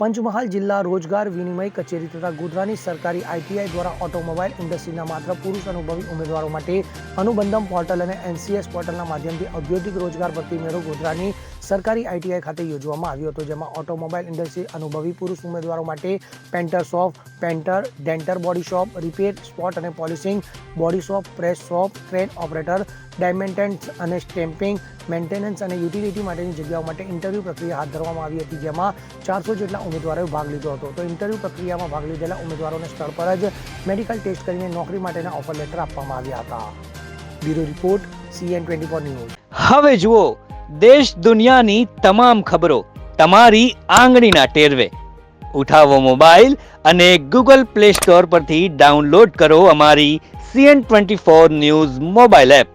પંચમહાલ જિલ્લા રોજગાર વિનિમય કચેરી તથા ગોધરાની સરકારી આઈટીઆઈ દ્વારા ઓટોમોબાઈલ ઇન્ડસ્ટ્રીના માત્ર પુરુષ અનુભવી ઉમેદવારો માટે અનુબંધમ પોર્ટલ અને એનસીએસ પોર્ટલના માધ્યમથી ઔદ્યોગિક રોજગાર ભરતી મેળો ગોધરાની સરકારી આઈટીઆઈ ખાતે યોજવામાં આવ્યો હતો, જેમાં ઓટોમોબાઈલ ઇન્ડસ્ટ્રી અનુભવી પુરુષ ઉમેદવારો માટે painter shop painter, denter body shop, repair, spot અને polishing, body shop, press shop, crane operator ડાયમેન્ટન્સ અને સ્ટેમ્પિંગ, મેન્ટેનન્સ અને યુટિલિટી માટેની જગ્યાઓ માટે ઇન્ટરવ્યૂ પ્રક્રિયા હાથ ધરવામાં આવી હતી, જેમાં ચારસો જેટલા ઉમેદવારોએ ભાગ લીધો હતો. તો ઇન્ટરવ્યૂ પ્રક્રિયામાં ભાગ લીધેલા ઉમેદવારોને સ્થળ પર જ મેડિકલ ટેસ્ટ કરીને નોકરી માટેના ઓફર લેટર આપવામાં આવ્યા હતા. Bureau report CN twenty four news હવે જુઓ, દેશ દુનિયાની તમામ ખબરો તમારી આંગળીના ટેરવે. ઉઠાવો મોબાઈલ અને ગૂગલ પ્લે સ્ટોર પરથી ડાઉનલોડ કરો અમારી CN twenty four news mobile app